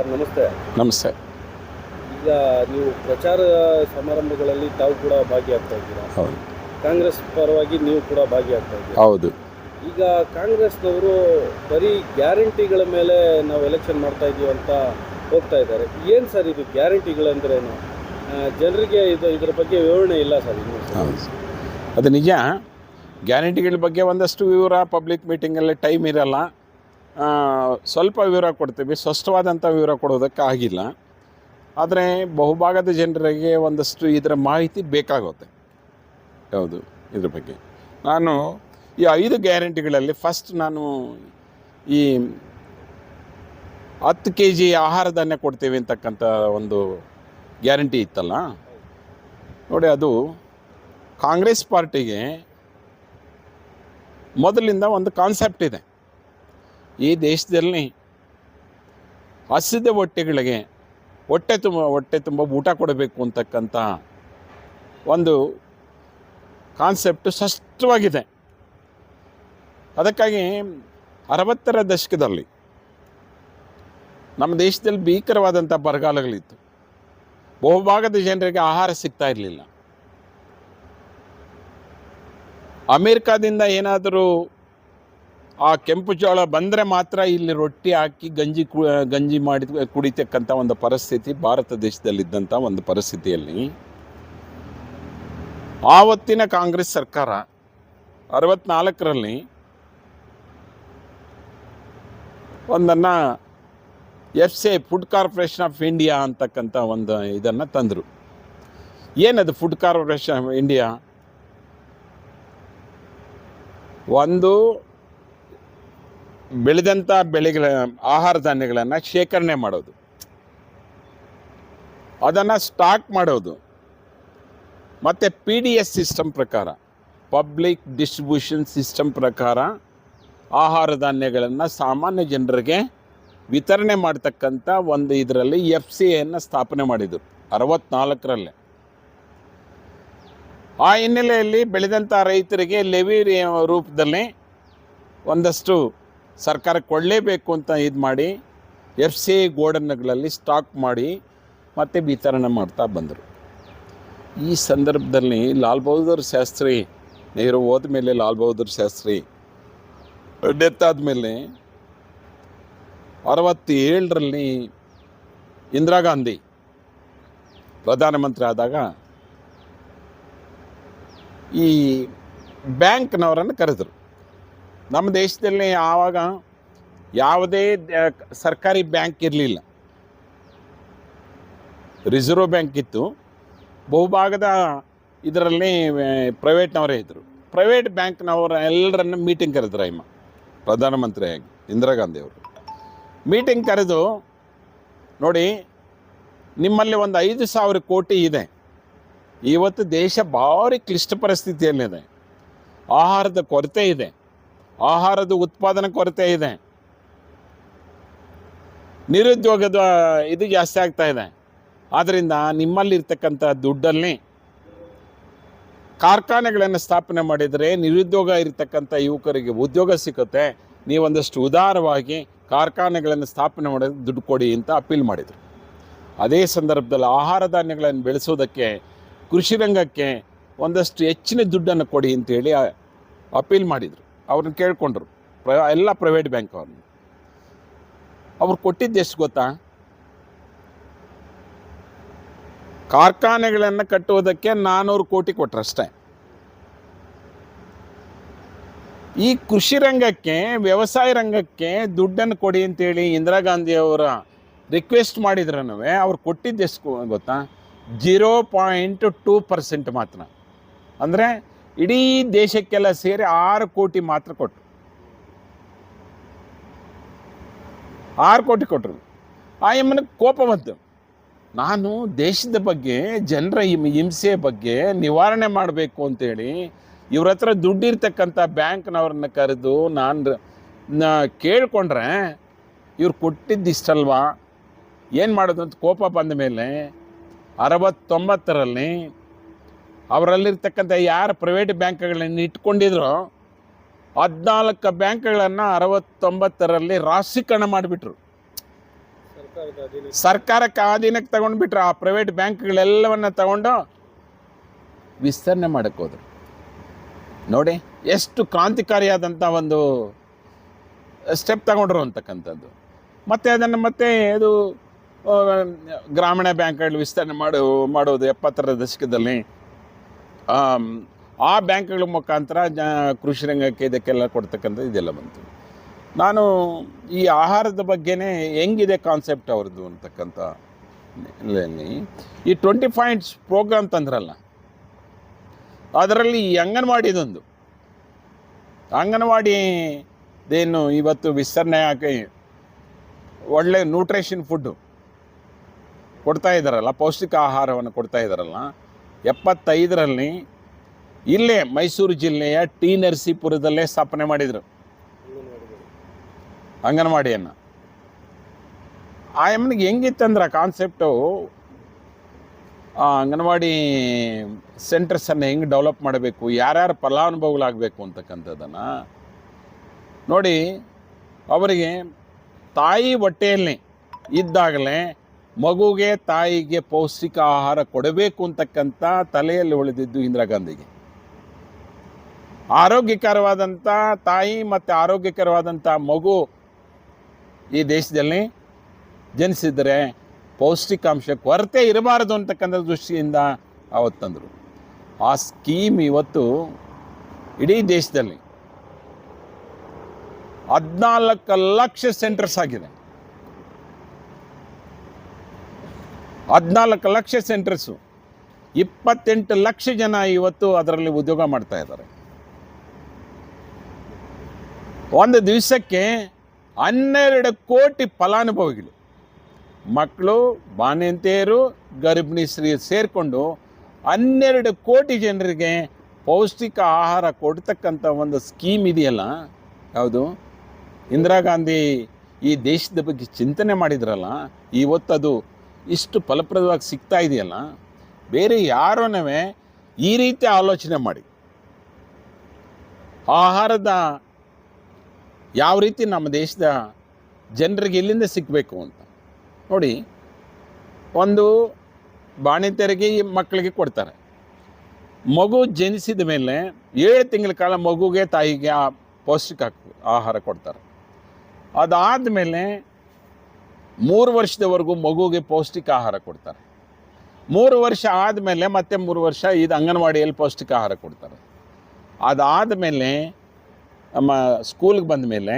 Sir ನಮಸ್ತೆ. ನಮಸ್ತೆ. ಈಗ ನೀವು ಪ್ರಚಾರ ಸಮಾರಂಭಗಳಲ್ಲಿ ತಾವು ಕೂಡ ಭಾಗಿಯಾಗ್ತಾ ಇದ್ದೀರಾ? ಹೌದು. ಕಾಂಗ್ರೆಸ್ ಪರವಾಗಿ ನೀವು ಕೂಡ ಭಾಗಿಯಾಗ್ತಾ ಇದ್ದೀರಾ? ಹೌದು. ಈಗ ಕಾಂಗ್ರೆಸ್ನವರು ಬರೀ ಗ್ಯಾರಂಟಿಗಳ ಮೇಲೆ ನಾವು ಎಲೆಕ್ಷನ್ ಮಾಡ್ತಾ ಇದ್ದೀವಿ ಅಂತ ಹೋಗ್ತಾ ಇದ್ದಾರೆ. ಏನು ಸರ್ ಇದು ಗ್ಯಾರಂಟಿಗಳಂದ್ರೇನು? ಜನರಿಗೆ ಇದು ಇದ್ರ ಬಗ್ಗೆ ವಿವರಣೆ ಇಲ್ಲ ಸರ್ ಇನ್ನು ಹೌದು ಅದು ನಿಜ. ಗ್ಯಾರಂಟಿಗಳ ಬಗ್ಗೆ ಒಂದಷ್ಟು ವಿವರ ಪಬ್ಲಿಕ್ ಮೀಟಿಂಗಲ್ಲಿ ಟೈಮ್ ಇರಲ್ಲ. ಸ್ವಲ್ಪ ವಿವರ ಕೊಡ್ತೀವಿ. ಸ್ಪಷ್ಟವಾದಂಥ ವಿವರ ಕೊಡೋದಕ್ಕೆ ಆಗಿಲ್ಲ ಆದರೆ ಬಹುಭಾಗದ ಜನರಿಗೆ ಒಂದಷ್ಟು ಇದರ ಮಾಹಿತಿ ಬೇಕಾಗುತ್ತೆ. ಹೌದು, ಇದ್ರ ಬಗ್ಗೆ. ನಾನು ಈ ಐದು ಗ್ಯಾರಂಟಿಗಳಲ್ಲಿ ಫಸ್ಟ್ ನಾನು ಈ ಹತ್ತು ಕೆ ಜಿ ಆಹಾರ ಧಾನ್ಯ ಕೊಡ್ತೀವಿ ಅಂತಕ್ಕಂಥ ಒಂದು ಗ್ಯಾರಂಟಿ ಇತ್ತಲ್ಲ? ನೋಡಿ, ಅದು ಕಾಂಗ್ರೆಸ್ ಪಾರ್ಟಿಗೆ ಮೊದಲಿಂದ ಒಂದು ಕಾನ್ಸೆಪ್ಟ್ ಇದೆ. ಈ ದೇಶದಲ್ಲಿ ಹಸಿದ ಹೊಟ್ಟೆಗಳಿಗೆ ಹೊಟ್ಟೆ ತುಂಬ ಹೊಟ್ಟೆ ತುಂಬ ಊಟ ಕೊಡಬೇಕು ಅಂತಕ್ಕಂಥ ಒಂದು ಕಾನ್ಸೆಪ್ಟ್ ಸ್ಪಷ್ಟವಾಗಿದೆ ಅದಕ್ಕಾಗಿ ಅರವತ್ತರ ದಶಕದಲ್ಲಿ ನಮ್ಮ ದೇಶದಲ್ಲಿ ಭೀಕರವಾದಂಥ ಬರಗಾಲಗಳಿತ್ತು. ಬಹುಭಾಗದ ಜನರಿಗೆ ಆಹಾರ ಸಿಗ್ತಾ ಇರಲಿಲ್ಲ. ಅಮೇರಿಕಾದಿಂದ ಏನಾದರೂ ಆ ಕೆಂಪು ಜೋಳ ಬಂದರೆ ಮಾತ್ರ ಇಲ್ಲಿ ರೊಟ್ಟಿ ಹಾಕಿ ಗಂಜಿ ಕು ಗಂಜಿ ಮಾಡಿ ಕುಡಿತಕ್ಕಂಥ ಒಂದು ಪರಿಸ್ಥಿತಿ ಭಾರತ ದೇಶದಲ್ಲಿದ್ದಂಥ ಒಂದು ಪರಿಸ್ಥಿತಿಯಲ್ಲಿ. ಆವತ್ತಿನ ಕಾಂಗ್ರೆಸ್ ಸರ್ಕಾರ ಅರವತ್ನಾಲ್ಕರಲ್ಲಿ ಒಂದನ್ನು F C food corporation of India ಅಂತಕ್ಕಂಥ ಒಂದು ಇದನ್ನು ತಂದರು. ಏನದು ಫುಡ್ ಕಾರ್ಪೊರೇಷನ್ ಆಫ್ ಇಂಡಿಯಾ? ಒಂದು ಬೆಳೆದಂಥ ಬೆಳೆಗಳ ಆಹಾರ ಧಾನ್ಯಗಳನ್ನು ಶೇಖರಣೆ ಮಾಡೋದು. ಅದನ್ನು ಸ್ಟಾಕ್ ಮಾಡೋದು. ಮತ್ತು ಪಿ ಡಿ ಎಸ್ ಸಿಸ್ಟಮ್ ಪ್ರಕಾರ ಪಬ್ಲಿಕ್ ಡಿಸ್ಟ್ರಿಬ್ಯೂಷನ್ ಸಿಸ್ಟಮ್ ಪ್ರಕಾರ ಆಹಾರ ಧಾನ್ಯಗಳನ್ನು ಸಾಮಾನ್ಯ ಜನರಿಗೆ ವಿತರಣೆ ಮಾಡ್ತಕ್ಕಂಥ ಒಂದು ಇದರಲ್ಲಿ ಎಫ್ ಸಿ ಎನ್ನು ಸ್ಥಾಪನೆ ಮಾಡಿದರು, ಅರವತ್ನಾಲ್ಕರಲ್ಲೇ. ಆ ಹಿನ್ನೆಲೆಯಲ್ಲಿ ಬೆಳೆದಂಥ ರೈತರಿಗೆ ಲೆವಿ ರೂಪದಲ್ಲಿ ಒಂದಷ್ಟು ಸರ್ಕಾರ ಕೊಡಲೇಬೇಕು ಅಂತ ಇದು ಮಾಡಿ ಎಫ್ ಸಿ ಐ ಗೋಡನ್ಗಳಲ್ಲಿ ಸ್ಟಾಕ್ ಮಾಡಿ ಮತ್ತೆ ವಿತರಣೆ ಮಾಡ್ತಾ ಬಂದರು. ಈ ಸಂದರ್ಭದಲ್ಲಿ ಲಾಲ್ ಬಹದ್ದೂರ್ ಶಾಸ್ತ್ರಿ, ನೆಹರು ಹೋದ ಮೇಲೆ ಲಾಲ್ ಬಹದ್ದೂರ್ ಶಾಸ್ತ್ರಿ, ಡೆತ್ ಆದಮೇಲೆ ಅರವತ್ತೇಳರಲ್ಲಿ ಇಂದಿರಾ ಗಾಂಧಿ ಪ್ರಧಾನಮಂತ್ರಿ ಆದಾಗ ಈ ಬ್ಯಾಂಕ್ನವರನ್ನು ಕರೆದರು. ನಮ್ಮ ದೇಶದಲ್ಲಿ ಆವಾಗ ಯಾವುದೇ ಸರ್ಕಾರಿ ಬ್ಯಾಂಕ್ ಇರಲಿಲ್ಲ. ರಿಸರ್ವ್ ಬ್ಯಾಂಕ್ ಇತ್ತು. ಬಹುಭಾಗದ ಇದರಲ್ಲಿ ಪ್ರೈವೇಟ್ನವರೇ ಇದ್ದರು ಪ್ರೈವೇಟ್ ಬ್ಯಾಂಕ್ನವರ ಎಲ್ಲರನ್ನು ಮೀಟಿಂಗ್ ಕರೆದ್ರು ಅಮ್ಮ ಪ್ರಧಾನಮಂತ್ರಿಯಾಗಿ, ಇಂದಿರಾ ಗಾಂಧಿಯವರು ಮೀಟಿಂಗ್ ಕರೆದು, ನೋಡಿ, ನಿಮ್ಮಲ್ಲಿ ಒಂದು ಐದು ಸಾವಿರ ಕೋಟಿ ಇದೆ. ಇವತ್ತು ದೇಶ ಭಾರಿ ಕ್ಲಿಷ್ಟ ಪರಿಸ್ಥಿತಿಯಲ್ಲಿದೆ. ಆಹಾರದ ಕೊರತೆ ಇದೆ. ಆಹಾರದ ಉತ್ಪಾದನೆ ಕೊರತೆ ಇದೆ. ನಿರುದ್ಯೋಗದ ಇದು ಜಾಸ್ತಿ ಆಗ್ತಾ ಇದೆ. ಆದ್ದರಿಂದ ನಿಮ್ಮಲ್ಲಿರ್ತಕ್ಕಂಥ ದುಡ್ಡಲ್ಲಿ ಕಾರ್ಖಾನೆಗಳನ್ನು ಸ್ಥಾಪನೆ ಮಾಡಿದರೆ ನಿರುದ್ಯೋಗ ಇರತಕ್ಕಂಥ ಯುವಕರಿಗೆ ಉದ್ಯೋಗ ಸಿಗುತ್ತೆ. ನೀವೊಂದಷ್ಟು ಉದಾರವಾಗಿ ಕಾರ್ಖಾನೆಗಳನ್ನು ಸ್ಥಾಪನೆ ಮಾಡೋದು ದುಡ್ಡು ಕೊಡಿ ಅಂತ ಅಪೀಲ್ ಮಾಡಿದರು. ಅದೇ ಸಂದರ್ಭದಲ್ಲಿ ಆಹಾರ ಧಾನ್ಯಗಳನ್ನು ಬೆಳೆಸೋದಕ್ಕೆ, ಕೃಷಿ ರಂಗಕ್ಕೆ ಒಂದಷ್ಟು ಹೆಚ್ಚಿನ ದುಡ್ಡನ್ನು ಕೊಡಿ ಅಂತೇಳಿ ಅಪೀಲ್ ಮಾಡಿದರು. ಅವ್ರನ್ನ ಕೇಳಿಕೊಂಡ್ರು. ಪ್ರ, ಎಲ್ಲ ಪ್ರೈವೇಟ್ ಬ್ಯಾಂಕ್ ಅವ್ರನ್ನ ಅವ್ರು ಕೊಟ್ಟಿದ್ದು ಎಷ್ಟು ಗೊತ್ತಾ? ಕಾರ್ಖಾನೆಗಳನ್ನು ಕಟ್ಟುವುದಕ್ಕೆ ನಾನ್ನೂರು ಕೋಟಿ ಕೊಟ್ರು ಅಷ್ಟೇ ಈ ಕೃಷಿ ರಂಗಕ್ಕೆ, ವ್ಯವಸಾಯ ರಂಗಕ್ಕೆ ದುಡ್ಡನ್ನು ಕೊಡಿ ಅಂತೇಳಿ ಇಂದಿರಾ ಗಾಂಧಿ ಅವರ ರಿಕ್ವೆಸ್ಟ್ ಮಾಡಿದ್ರೂ ಅವ್ರು ಕೊಟ್ಟಿದ್ದೆಷ್ಟು ಗೊತ್ತಾ? ಜೀರೋ ಪಾಯಿಂಟ್ ಟೂ ಪರ್ಸೆಂಟ್ ಮಾತ್ರ. ಅಂದರೆ ಇಡೀ ದೇಶಕ್ಕೆಲ್ಲ ಸೇರಿ ಆರು ಕೋಟಿ ಮಾತ್ರ ಕೊಟ್ಟರು ಆರು ಕೋಟಿ ಕೊಟ್ಟರು ಆ ಎಮ್ಮನ ಕೋಪ ಬಂತು. ನಾನು ದೇಶದ ಬಗ್ಗೆ, ಜನರ ಹಿಂಸೆ ಬಗ್ಗೆ ನಿವಾರಣೆ ಮಾಡಬೇಕು ಅಂತೇಳಿ ಇವ್ರ ಹತ್ರ ದುಡ್ಡಿರ್ತಕ್ಕಂಥ ಬ್ಯಾಂಕ್ನವ್ರನ್ನ ಕರೆದು ನಾನು ಕೇಳಿಕೊಂಡ್ರೆ ಇವ್ರು ಕೊಟ್ಟಿದ್ದು ಇಷ್ಟಲ್ವಾ? ಏನು ಮಾಡೋದು ಅಂತ ಕೋಪ ಬಂದ ಮೇಲೆ ಅರವತ್ತೊಂಬತ್ತರಲ್ಲಿ ಅವರಲ್ಲಿರ್ತಕ್ಕಂಥ ಯಾರು ಪ್ರೈವೇಟ್ ಬ್ಯಾಂಕ್ಗಳನ್ನು ಇಟ್ಕೊಂಡಿದ್ರು ಹದಿನಾಲ್ಕು ಬ್ಯಾಂಕ್ಗಳನ್ನು ಅರವತ್ತೊಂಬತ್ತರಲ್ಲಿ ರಾಷ್ಟ್ರೀಕರಣ ಮಾಡಿಬಿಟ್ರು. ಸರ್ಕಾರಕ್ಕೆ ಅಧೀನಕ್ಕೆ ತಗೊಂಡ್ಬಿಟ್ರು ಆ ಪ್ರೈವೇಟ್ ಬ್ಯಾಂಕ್ಗಳೆಲ್ಲವನ್ನ ತಗೊಂಡು ವಿಸ್ತರಣೆ ಮಾಡಕ್ಕೆ ಹೋದ್ರು. ನೋಡಿ ಎಷ್ಟು ಕ್ರಾಂತಿಕಾರಿಯಾದಂಥ ಒಂದು ಸ್ಟೆಪ್ ತಗೊಂಡ್ರು ಅಂತಕ್ಕಂಥದ್ದು. ಮತ್ತು ಅದನ್ನು ಮತ್ತೆ ಇದು ಗ್ರಾಮೀಣ ಬ್ಯಾಂಕ್ಗಳು ವಿಸ್ತರಣೆ ಮಾಡು, ಮಾಡೋದು ಎಪ್ಪತ್ತರ ದಶಕದಲ್ಲಿ ಆ ಬ್ಯಾಂಕ್ಗಳ ಮುಖಾಂತರ ಜ, ಕೃಷಿ ರಂಗಕ್ಕೆ ಇದಕ್ಕೆಲ್ಲ ಕೊಡ್ತಕ್ಕಂಥ ಇದೆಲ್ಲ ಬಂತು. ನಾನು ಈ ಆಹಾರದ ಬಗ್ಗೆನೇ ಹೆಂಗಿದೆ ಕಾನ್ಸೆಪ್ಟ್ ಅವ್ರದ್ದು ಅಂತಕ್ಕಂಥ ಈ ಟ್ವೆಂಟಿ ಪಾಯಿಂಟ್ಸ್ ಪ್ರೋಗ್ರಾಮ್ ತಂದ್ರಲ್ಲ, ಅದರಲ್ಲಿ ಅಂಗನವಾಡಿದೊಂದು. ಅಂಗನವಾಡಿ ಇದೇನು ಇವತ್ತು ವಿಸ್ತರಣೆ ಹಾಕಿ ಒಳ್ಳೆ ನ್ಯೂಟ್ರಿಷನ್ ಫುಡ್ಡು ಕೊಡ್ತಾ ಇದ್ದಾರಲ್ಲ ಪೌಷ್ಟಿಕ ಆಹಾರವನ್ನು ಕೊಡ್ತಾ ಇದ್ದಾರಲ್ಲ ಎಪ್ಪತ್ತೈದರಲ್ಲಿ ಇಲ್ಲೇ ಮೈಸೂರು ಜಿಲ್ಲೆಯ ಟಿ ನರಸೀಪುರದಲ್ಲೇ ಸ್ಥಾಪನೆ ಮಾಡಿದರು. ಅಂಗನವಾಡಿಯನ್ನು. ಆ ಎಮ್ಮನಿಗೆ ಹೆಂಗಿತ್ತಂದ್ರೆ ಕಾನ್ಸೆಪ್ಟು ಆ ಅಂಗನವಾಡಿ ಸೆಂಟರ್ಸನ್ನು ಹೆಂಗೆ ಡೆವಲಪ್ ಮಾಡಬೇಕು, ಯಾರ್ಯಾರು ಫಲಾನುಭವಿಗಳಾಗಬೇಕು ಅಂತಕ್ಕಂಥದ್ದನ್ನು ನೋಡಿ, ಅವರಿಗೆ ತಾಯಿ ಹೊಟ್ಟೆಯಲ್ಲಿ ಇದ್ದಾಗಲೇ ಮಗುಗೆ ತಾಯಿಗೆ ಪೌಷ್ಟಿಕ ಆಹಾರ ಕೊಡಬೇಕು ಅಂತಕ್ಕಂಥ ತಲೆಯಲ್ಲಿ ಉಳಿದಿದ್ದು ಇಂದಿರಾ ಗಾಂಧಿಗೆ. ಆರೋಗ್ಯಕರವಾದಂಥ ತಾಯಿ ಮತ್ತು ಆರೋಗ್ಯಕರವಾದಂಥ ಮಗು ಈ ದೇಶದಲ್ಲಿ ಜನಿಸಿದರೆ ಪೌಷ್ಟಿಕಾಂಶ ಕೊರತೆ ಇರಬಾರದು ಅಂತಕ್ಕಂಥ ದೃಷ್ಟಿಯಿಂದ ಅವತ್ತಂದರು ಆ ಸ್ಕೀಮ್ ಇವತ್ತು ಇಡೀ ದೇಶದಲ್ಲಿ ಹದಿನಾಲ್ಕು ಲಕ್ಷ ಸೆಂಟರ್ಸ್ ಆಗಿದೆ. ಹದಿನಾಲ್ಕು ಲಕ್ಷ ಸೆಂಟರ್ಸು ಇಪ್ಪತ್ತೆಂಟು ಲಕ್ಷ ಜನ ಇವತ್ತು ಅದರಲ್ಲಿ ಉದ್ಯೋಗ ಮಾಡ್ತಾ ಇದ್ದಾರೆ. ಒಂದು ದಿವಸಕ್ಕೆ ಹನ್ನೆರಡು ಕೋಟಿ ಫಲಾನುಭವಿಗಳು. ಮಕ್ಕಳು, ಬಾಣಂತಿಯರು, ಗರ್ಭಿಣಿ ಸ್ತ್ರೀ ಸೇರಿಕೊಂಡು ಹನ್ನೆರಡು ಕೋಟಿ ಜನರಿಗೆ ಪೌಷ್ಟಿಕ ಆಹಾರ ಕೊಡ್ತಕ್ಕಂಥ ಒಂದು ಸ್ಕೀಮ್ ಇದೆಯಲ್ಲ? ಯಾವುದು? ಇಂದಿರಾ ಗಾಂಧಿ ಈ ದೇಶದ ಬಗ್ಗೆ ಚಿಂತನೆ ಮಾಡಿದ್ರಲ್ಲ? ಇವತ್ತದು ಇಷ್ಟು ಫಲಪ್ರದವಾಗಿ ಸಿಗ್ತಾ ಇದೆಯಲ್ಲ, ಬೇರೆ ಯಾರೂನವೇ ಈ ರೀತಿ ಆಲೋಚನೆ ಮಾಡಿ. ಆಹಾರದ ಯಾವ ರೀತಿ ನಮ್ಮ ದೇಶದ ಜನರಿಗೆ ಎಲ್ಲಿಂದ ಸಿಗಬೇಕು ಅಂತ. ನೋಡಿ, ಒಂದು ಬಾಣಿತೆರಿಗೆ ಈ ಮಕ್ಕಳಿಗೆ ಕೊಡ್ತಾರೆ. ಮಗು ಜನಿಸಿದ ಮೇಲೆ ಏಳು ತಿಂಗಳ ಕಾಲ ಮಗುಗೆ ತಾಯಿಗೆ ಆ ಪೌಷ್ಟಿಕ ಆಹಾರ ಕೊಡ್ತಾರೆ. ಅದಾದಮೇಲೆ ಮೂರು ವರ್ಷದವರೆಗೂ ಮಗುಗೆ ಪೌಷ್ಟಿಕ ಆಹಾರ ಕೊಡ್ತಾರೆ. ಮೂರು ವರ್ಷ ಆದಮೇಲೆ ಮತ್ತೆ ಮೂರು ವರ್ಷ ಇದು ಅಂಗನವಾಡಿಯಲ್ಲಿ ಪೌಷ್ಟಿಕ ಆಹಾರ ಕೊಡ್ತಾರೆ. ಅದಾದ ಮೇಲೆ ನಮ್ಮ ಸ್ಕೂಲ್ಗೆ ಬಂದ ಮೇಲೆ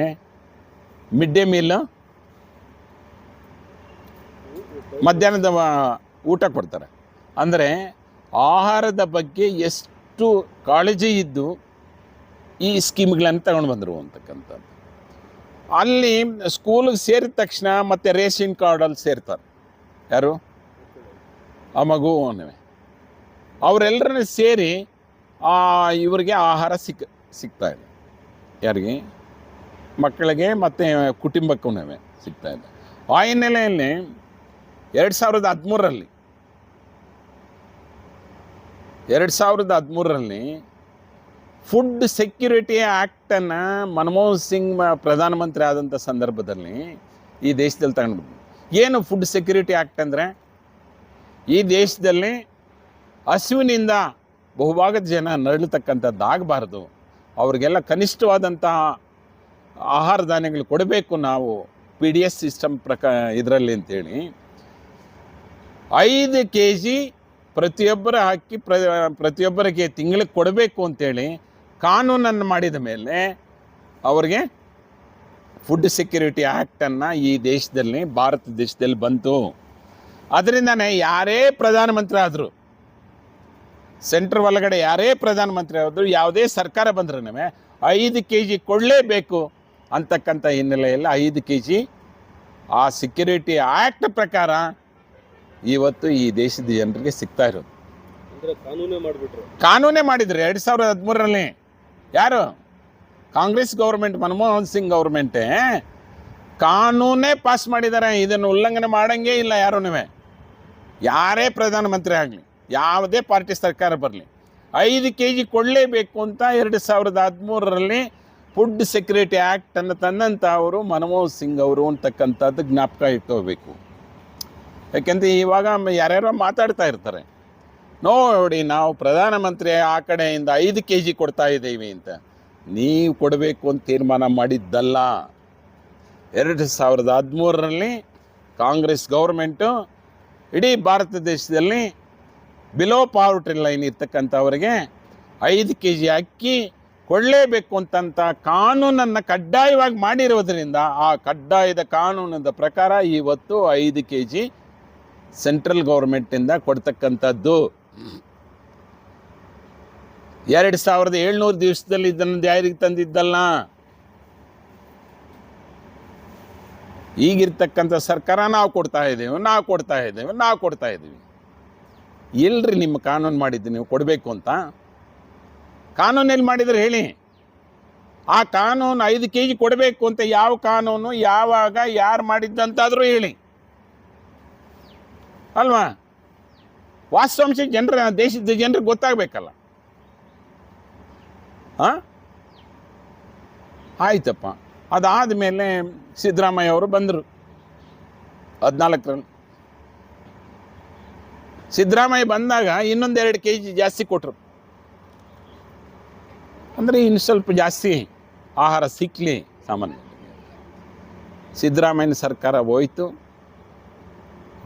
ಮಿಡ್ ಡೇ ಮೀಲ್ ಮಧ್ಯಾಹ್ನದ ಊಟ ಕೊಡ್ತಾರೆ. ಅಂದರೆ ಆಹಾರದ ಬಗ್ಗೆ ಎಷ್ಟು ಕಾಳಜಿ ಇದ್ದು ಈ ಸ್ಕೀಮ್ಗಳನ್ನು ತಗೊಂಡು ಬಂದರು ಅಂತಕ್ಕಂಥದ್ದು ಅಲ್ಲಿ ಸ್ಕೂಲಿಗೆ ಸೇರಿದ ತಕ್ಷಣ ಮತ್ತೆ ರೇಷನ್ ಕಾರ್ಡಲ್ಲಿ ಸೇರ್ತಾರೆ. ಯಾರು? ಆ ಮಗು ಅನ್ನವೆ ಅವರೆಲ್ಲರನ್ನ ಸೇರಿ, ಆ, ಇವರಿಗೆ ಆಹಾರ ಸಿಕ್ ಇದೆ. ಯಾರಿಗೆ? ಮಕ್ಕಳಿಗೆ ಮತ್ತು ಕುಟುಂಬಕ್ಕೂ ಸಿಗ್ತಾ ಇದೆ. ಆ ಹಿನ್ನೆಲೆಯಲ್ಲಿ ಎರಡು ಸಾವಿರದ ಹದಿಮೂರರಲ್ಲಿ, ಎರಡು ಸಾವಿರದ ಹದಿಮೂರರಲ್ಲಿ ಫುಡ್ ಸೆಕ್ಯೂರಿಟಿ ಆ್ಯಕ್ಟನ್ನು ಮನಮೋಹನ್ ಸಿಂಗ್ ಪ್ರಧಾನಮಂತ್ರಿ ಆದಂಥ ಸಂದರ್ಭದಲ್ಲಿ ಈ ದೇಶದಲ್ಲಿ ತಗೊಂಡ್ಬಿಟ್ಟು ಏನು ಫುಡ್ ಸೆಕ್ಯೂರಿಟಿ ಆ್ಯಕ್ಟ್ ಅಂದರೆ? ಈ ದೇಶದಲ್ಲಿ ಹಸುವಿನಿಂದ ಬಹುಭಾಗದ ಜನ ನರಳತಕ್ಕಂಥದ್ದಾಗಬಾರ್ದು ಅವ್ರಿಗೆಲ್ಲ ಕನಿಷ್ಠವಾದಂತಹ ಆಹಾರ ಧಾನ್ಯಗಳು ಕೊಡಬೇಕು ನಾವು ಪಿ ಡಿ ಎಸ್ ಸಿಸ್ಟಮ್ ಪ್ರಕ ಇದರಲ್ಲಿ ಅಂತೇಳಿ. ಐದು ಕೆ ಜಿ ಪ್ರತಿಯೊಬ್ಬರ ಹಾಕಿ ಪ್ರ ಪ್ರತಿಯೊಬ್ಬರಿಗೆ ತಿಂಗಳಿಗೆ ಕೊಡಬೇಕು ಅಂತೇಳಿ ಕಾನೂನನ್ನು ಮಾಡಿದ ಮೇಲೆ ಅವ್ರಿಗೆ ಫುಡ್ ಸೆಕ್ಯೂರಿಟಿ ಆ್ಯಕ್ಟನ್ನು ಈ ದೇಶದಲ್ಲಿ ಭಾರತ ದೇಶದಲ್ಲಿ ಬಂತು. ಅದರಿಂದನೇ ಯಾರೇ ಪ್ರಧಾನಮಂತ್ರಿ ಆದರು ಸೆಂಟ್ರ್ ಒಳಗಡೆ ಯಾರೇ ಪ್ರಧಾನಮಂತ್ರಿ ಆದರೂ ಯಾವುದೇ ಸರ್ಕಾರ ಬಂದ್ರೂ ಐದು ಕೆ ಜಿ ಕೊಡಲೇಬೇಕು ಅಂತಕ್ಕಂಥ ಹಿನ್ನೆಲೆಯಲ್ಲಿ ಐದು ಕೆ ಜಿ ಆ ಸೆಕ್ಯೂರಿಟಿ ಆ್ಯಕ್ಟ್ ಪ್ರಕಾರ ಇವತ್ತು ಈ ದೇಶದ ಜನರಿಗೆ ಸಿಗ್ತಾ ಇರೋದು. ಕಾನೂನೇ ಮಾಡಿಬಿಟ್ರು. ಕಾನೂನೇ ಮಾಡಿದ್ರು. ಎರಡು ಸಾವಿರದ ಹದಿಮೂರರಲ್ಲಿ ಯಾರು? ಕಾಂಗ್ರೆಸ್ ಗೌರ್ಮೆಂಟ್, ಮನಮೋಹನ್ ಸಿಂಗ್ ಗೌರ್ಮೆಂಟೇ? ಕಾನೂನೇ ಪಾಸ್ ಮಾಡಿದ್ದಾರೆ ಇದನ್ನು ಉಲ್ಲಂಘನೆ ಮಾಡಂಗೇ ಇಲ್ಲ ಯಾರೂ ಯಾರೇ ಪ್ರಧಾನಮಂತ್ರಿ ಆಗಲಿ, ಯಾವುದೇ ಪಾರ್ಟಿ ಸರ್ಕಾರ ಬರಲಿ, ಐದು ಕೆ ಜಿ ಕೊಡಲೇಬೇಕು ಅಂತ ಎರಡು ಸಾವಿರದ ಹದಿಮೂರರಲ್ಲಿ ಫುಡ್ ಸೆಕ್ಯೂರಿಟಿ ಆ್ಯಕ್ಟನ್ನು ತಂದಂಥ ಅವರು ಮನಮೋಹನ್ ಸಿಂಗ್ ಅವರು ಅಂತಕ್ಕಂಥದ್ದು ಜ್ಞಾಪಕ ಇಟ್ಕೋಬೇಕು. ಯಾಕೆಂದರೆ ಇವಾಗ ಯಾರ್ಯಾರೋ ಮಾತಾಡ್ತಾ ಇರ್ತಾರೆ. ನೋಡಿ, ನಾವು ಪ್ರಧಾನಮಂತ್ರಿ ಆ ಕಡೆಯಿಂದ ಐದು ಕೆ ಜಿ ಕೊಡ್ತಾ ಇದ್ದೀವಿ ಅಂತ. ನೀವು ಕೊಡಬೇಕು ಅಂತ ತೀರ್ಮಾನ ಮಾಡಿದ್ದಲ್ಲ. ಎರಡು ಸಾವಿರದ ಹದಿಮೂರರಲ್ಲಿ ಕಾಂಗ್ರೆಸ್ ಗೌರ್ಮೆಂಟು ಇಡೀ ಭಾರತ ದೇಶದಲ್ಲಿ ಬಿಲೋ ಪಾವರ್ಟಿ ಲೈನ್ ಇರ್ತಕ್ಕಂಥವ್ರಿಗೆ ಐದು ಕೆ ಜಿ ಅಕ್ಕಿ ಕೊಡಲೇಬೇಕು ಅಂತಂತ ಕಾನೂನನ್ನು ಕಡ್ಡಾಯವಾಗಿ ಮಾಡಿರೋದ್ರಿಂದ ಆ ಕಡ್ಡಾಯದ ಕಾನೂನದ ಪ್ರಕಾರ ಇವತ್ತು ಐದು ಕೆ ಜಿ ಸೆಂಟ್ರಲ್ ಗೌರ್ಮೆಂಟಿಂದ ಕೊಡ್ತಕ್ಕಂಥದ್ದು. ಎರಡು ಸಾವಿರದ ಏಳ್ನೂರು ದಿವಸದಲ್ಲಿ ಇದನ್ನು ಜಾರಿಗೆ ತಂದಿದ್ದಲ್ಲ. ಈಗಿರ್ತಕ್ಕಂಥ ಸರ್ಕಾರ ನಾವು ಕೊಡ್ತಾ ಇದ್ದೇವೆ, ನಾವು ಕೊಡ್ತಾ ಇದ್ದೇವೆ, ನಾವು ಕೊಡ್ತಾ ಇದ್ದೀವಿ. ಎಲ್ರಿ ನಿಮ್ಮ ಕಾನೂನು ಮಾಡಿದ್ದು ನೀವು ಕೊಡಬೇಕು ಅಂತ. ಕಾನೂನು ಮಾಡಿದರೆ ಮಾಡಿದ್ರೆ ಹೇಳಿ. ಆ ಕಾನೂನು ಐದು ಕೆ ಜಿ ಕೊಡಬೇಕು ಅಂತ ಯಾವ ಕಾನೂನು, ಯಾವಾಗ, ಯಾರು ಮಾಡಿದ್ದಂತಾದರೂ ಹೇಳಿ. ಅಲ್ವಾ? ವಾಸ್ತವಾಂಶ ಜನರ, ದೇಶದ ಜನರಿಗೆ ಗೊತ್ತಾಗಬೇಕಲ್ಲ. ಹಾಂ ಆಯ್ತಪ್ಪ. ಅದಾದ ಮೇಲೆ ಸಿದ್ದರಾಮಯ್ಯ ಅವರು ಬಂದರು. ಹದಿನಾಲ್ಕರಲ್ಲಿ. ಸಿದ್ದರಾಮಯ್ಯ ಬಂದಾಗ ಇನ್ನೊಂದೆರಡು ಕೆ ಜಿ ಜಾಸ್ತಿ ಕೊಟ್ಟರು ಅಂದರೆ ಇನ್ನು ಸ್ವಲ್ಪ ಜಾಸ್ತಿ ಆಹಾರ ಸಿಕ್ಕಲಿ ಸಾಮಾನ್ಯ ಸಿದ್ದರಾಮಯ್ಯನ ಸರ್ಕಾರ ಹೋಯ್ತು.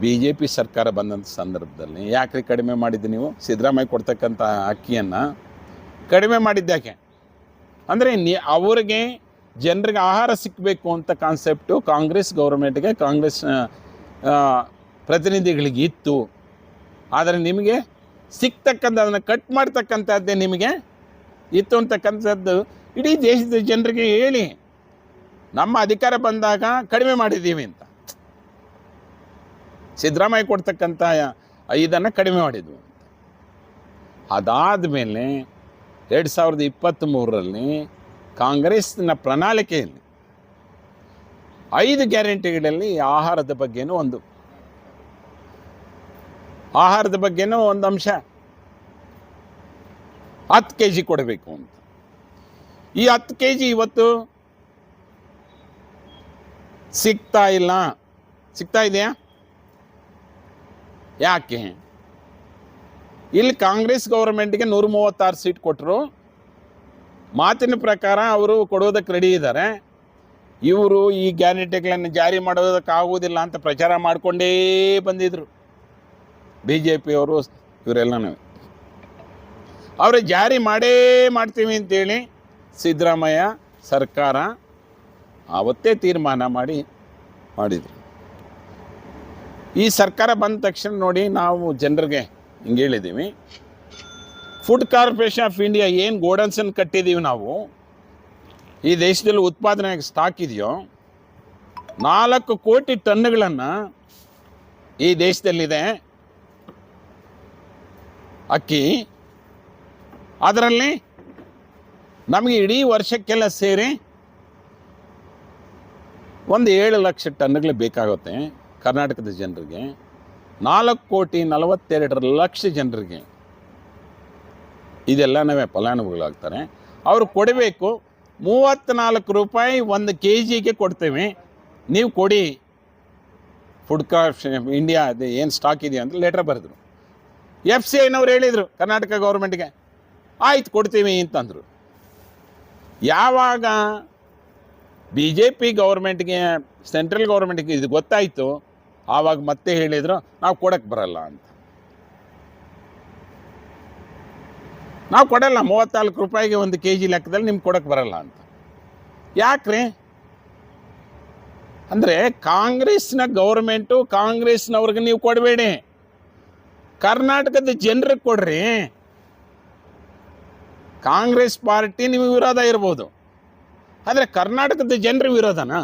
ಬಿ ಜೆ ಪಿ ಸರ್ಕಾರ ಬಂದಂಥ ಸಂದರ್ಭದಲ್ಲಿ ಯಾಕ್ರಿ ಕಡಿಮೆ ಮಾಡಿದ್ದು ನೀವು? ಸಿದ್ದರಾಮಯ್ಯ ಕೊಡ್ತಕ್ಕಂಥ ಅಕ್ಕಿಯನ್ನು ಕಡಿಮೆ ಮಾಡಿದ್ದ್ಯಾಕೆ ಅಂದರೆ ನಿ ಅವ್ರಿಗೆ ಜನರಿಗೆ ಆಹಾರ ಸಿಕ್ಕಬೇಕು ಅಂತ ಕಾನ್ಸೆಪ್ಟು ಕಾಂಗ್ರೆಸ್ ಗೌರ್ಮೆಂಟ್ಗೆ ಕಾಂಗ್ರೆಸ್ ಪ್ರತಿನಿಧಿಗಳಿಗೆ ಇತ್ತು. ಆದರೆ ನಿಮಗೆ ಸಿಗ್ತಕ್ಕಂಥ ಅದನ್ನು ಕಟ್ ಮಾಡ್ತಕ್ಕಂಥದ್ದೇ ನಿಮಗೆ ಇತ್ತು ಅಂತಕ್ಕಂಥದ್ದು ಇಡೀ ದೇಶದ ಜನರಿಗೆ ಹೇಳಿ. ನಮ್ಮ ಅಧಿಕಾರ ಬಂದಾಗ ಕಡಿಮೆ ಮಾಡಿದ್ದೀವಿ ಅಂತ. ಸಿದ್ದರಾಮಯ್ಯ ಕೊಡ್ತಕ್ಕಂಥ ಇದನ್ನು ಕಡಿಮೆ ಮಾಡಿದ್ವು. ಅದಾದ ಮೇಲೆ ಎರಡು ಸಾವಿರದ ಇಪ್ಪತ್ತ್ಮೂರರಲ್ಲಿ ಕಾಂಗ್ರೆಸ್ನ ಪ್ರಣಾಳಿಕೆಯಲ್ಲಿ ಐದು ಗ್ಯಾರಂಟಿಗಳಲ್ಲಿ ಆಹಾರದ ಬಗ್ಗೆನೂ ಒಂದು. ಆಹಾರದ ಬಗ್ಗೆನೂ ಒಂದು ಅಂಶ. ಹತ್ತು ಕೆ ಜಿ ಕೊಡಬೇಕು ಅಂತ. ಈ ಹತ್ತು ಕೆ ಜಿ ಇವತ್ತು ಸಿಗ್ತಾ ಇಲ್ಲ. ಸಿಗ್ತಾ ಇದೆಯಾ? ಯಾಕೆ? ಇಲ್ಲಿ ಕಾಂಗ್ರೆಸ್ ಗೌರ್ಮೆಂಟ್ಗೆ ನೂರ ಮೂವತ್ತಾರು ಸೀಟ್ ಕೊಟ್ಟರು ಮಾತಿನ ಪ್ರಕಾರ ಅವರು ಕೊಡೋದಕ್ಕೆ ರೆಡಿ ಇದ್ದಾರೆ. ಇವರು ಈ ಗ್ಯಾರಂಟಿಗಳನ್ನು ಜಾರಿ ಮಾಡೋದಕ್ಕಾಗೋದಿಲ್ಲ ಅಂತ ಪ್ರಚಾರ ಮಾಡಿಕೊಂಡೇ ಬಂದಿದ್ರು. ಬಿ ಜೆ ಪಿಯವರು ಇವರೆಲ್ಲನೂ. ಅವರು ಜಾರಿ ಮಾಡೇ ಮಾಡ್ತೀವಿ ಅಂತೇಳಿ ಸಿದ್ದರಾಮಯ್ಯ ಸರ್ಕಾರ ಆವತ್ತೇ ತೀರ್ಮಾನ ಮಾಡಿ ಮಾಡಿದರು. ಈ ಸರ್ಕಾರ ಬಂದ ತಕ್ಷಣ ನೋಡಿ ನಾವು ಜನರಿಗೆ ಹಿಂಗೆ ಹೇಳಿದ್ದೀವಿ. ಫುಡ್ ಕಾರ್ಪೊರೇಷನ್ ಆಫ್ ಇಂಡಿಯಾ ಏನು ಗೋಡನ್ಸನ್ನು ಕಟ್ಟಿದ್ದೀವಿ ನಾವು? ಈ ದೇಶದಲ್ಲಿ ಉತ್ಪಾದನೆ ಸ್ಟಾಕ್ ಇದೆಯೋ? ನಾಲ್ಕು ಕೋಟಿ ಟನ್ಗಳನ್ನು ಈ ದೇಶದಲ್ಲಿದೆ. ಅಕ್ಕಿ. ಅದರಲ್ಲಿ ನಮಗೆ ಇಡೀ ವರ್ಷಕ್ಕೆಲ್ಲ ಸೇರಿ ಒಂದು ಏಳು ಲಕ್ಷ ಟನ್ಗಳು ಬೇಕಾಗುತ್ತೆ. ಕರ್ನಾಟಕದ ಜನರಿಗೆ ನಾಲ್ಕು ಕೋಟಿ ನಲವತ್ತೆರಡು ಲಕ್ಷ ಜನರಿಗೆ ಇದೆಲ್ಲ ಇದೆಲ್ಲನವೇ ಫಲಾನುಭವಿಗಳಾಗ್ತಾರೆ. ಅವರು ಕೊಡಬೇಕು ಮೂವತ್ತ್ನಾಲ್ಕು ರೂಪಾಯಿ ಒಂದು ಕೆ ಜಿಗೆ ಕೊಡ್ತೇವೆ. ನೀವು ಕೊಡಿ. ಫುಡ್ ಕಾರ್ಪೊರೇಷನ್ ಇಂಡಿಯಾ ಅದು ಏನು ಸ್ಟಾಕ್ ಇದೆಯಾ ಅಂತ ಲೆಟರ್ ಬರೆದ್ರು. ಎಫ್ ಸಿ ಐನವ್ರು ಹೇಳಿದರು ಕರ್ನಾಟಕ ಗೌರ್ಮೆಂಟ್ಗೆ ಆಯ್ತು ಕೊಡ್ತೀವಿ ಅಂತಂದರು. ಯಾವಾಗ ಬಿ ಜೆ ಪಿ ಗೌರ್ಮೆಂಟ್ಗೆ ಸೆಂಟ್ರಲ್ ಗೌರ್ಮೆಂಟ್ಗೆ ಇದು ಗೊತ್ತಾಯಿತು ಆವಾಗ ಮತ್ತೆ ಹೇಳಿದರು, ನಾವು ಕೊಡಕ್ಕೆ ಬರಲ್ಲ ಅಂತ. ನಾವು ಕೊಡಲ್ಲ ಮೂವತ್ತ್ನಾಲ್ಕು ರೂಪಾಯಿಗೆ ಒಂದು ಕೆ ಜಿ ಲೆಕ್ಕದಲ್ಲಿ ನಿಮ್ಗೆ ಕೊಡಕ್ಕೆ ಬರಲ್ಲ ಅಂತ. ಯಾಕ್ರಿ? ಅಂದರೆ ಕಾಂಗ್ರೆಸ್ನ ಗೌರ್ಮೆಂಟು ಕಾಂಗ್ರೆಸ್ನವ್ರಿಗೆ ನೀವು ಕೊಡಬೇಡಿ. ಕರ್ನಾಟಕದ ಜನರಿಗೆ ಕೊಡ್ರಿ. ಕಾಂಗ್ರೆಸ್ ಪಾರ್ಟಿ ನಿಮಗೆ ವಿರೋಧ ಇರ್ಬೋದು. ಆದರೆ ಕರ್ನಾಟಕದ ಜನರ ವಿರೋಧನಾ?